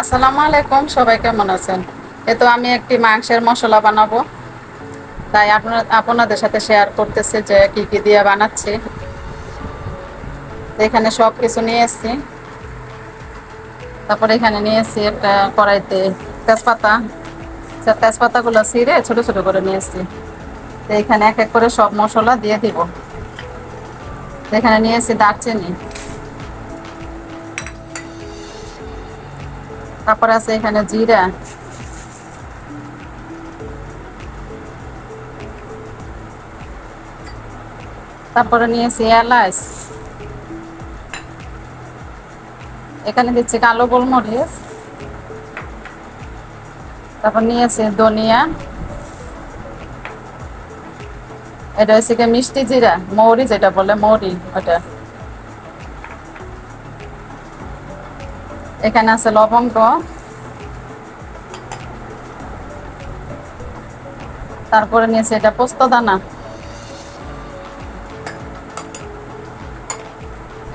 আসসালামু আলাইকুম, সবাই কেমন আছেন? এ তো আমি একটি মাংসের মশলা বানাবো। তাই আপনার, আপনাদের সাথে শেয়ার করতেছি যে কি কি দিয়ে বানাচ্ছি। এখানে সব কিছু নিয়ে এসেছি তারপরে এখানে নিয়ে এসেছি একটা কড়াইতে তেজপাতা। তেজপাতাগুলো ছিঁড়ে ছোট ছোট করে নিয়ে এসেছি তো এখানে এক এক করে সব মশলা দিয়ে দিব। এখানে নিয়ে এসেছি দারচিনি। তারপরে আছে এখানে জিরা। তারপরে নিয়েছি এলাচ। এখানে দিচ্ছি কালো গোলমরিচ। তারপর নিয়েছি ধনিয়া। এটা হচ্ছে মিষ্টি জিরা, মৌরি যেটা বলে, মৌরি ওটা। এখানে আছে লবঙ্গ। তারপরে নিয়েছি এটা পোস্ত দানা।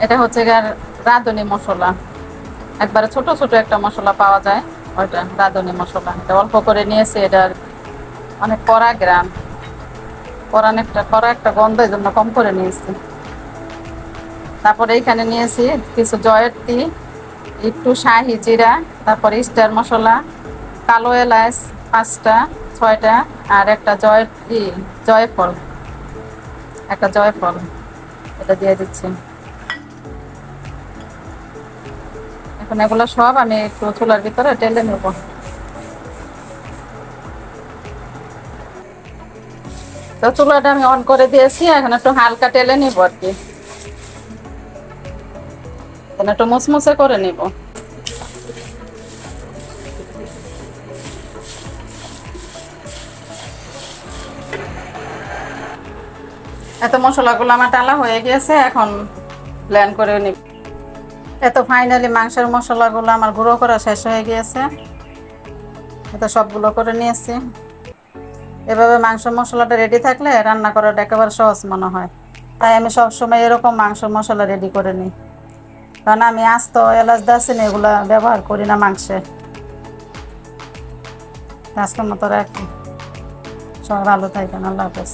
এটা হচ্ছে রাঁধুনি মশলা। একবারে ছোট ছোট একটা মশলা পাওয়া যায়, ওইটা রাঁধুনি মশলা। এটা অল্প করে নিয়েছি এটার অনেক কড়া গ্রাম। কড়া একটা কড়া একটা গন্ধ এই জন্য কম করে নিয়েছি। তারপরে এইখানে নিয়েছি কিছু জয়ত্রী একটু শাহি জিরা, তারপরে স্টার মশলা, কালো এলাচ পাঁচটা, ছয়টা, আর একটা জয় জয়ফল। একটা জয়ফল এটা দিয়ে দিচ্ছি। এখন এগুলো সব আমি একটু চুলার ভিতরে টেলে নেব। তো চুলাটা আমি অন করে দিয়েছি, এখন একটু হালকা টেলে নিব আর কি। এখন একটু মুসমুসে করে নিব। এত মশলাগুলো আমার টালা হয়ে গিয়েছে, এখন ব্লেন্ড করে নিব। এত ফাইনালি মাংসের মশলাগুলো আমার গুঁড়ো করা শেষ হয়ে গিয়েছে। এত সবগুলো করে নিয়েছি। এভাবে মাংস মশলাটা রেডি থাকলে রান্না করাটা একেবারে সহজ মনে হয়। তাই আমি সবসময় এরকম মাংস মশলা রেডি করে নিই। কারণ আমি আস্ত এলাচ দাসিনি এগুলো ব্যবহার করি না মাংসে। আজকের মতো রাখি। সবাই ভালো থাকবেন, আল্লাহ হাফেজ।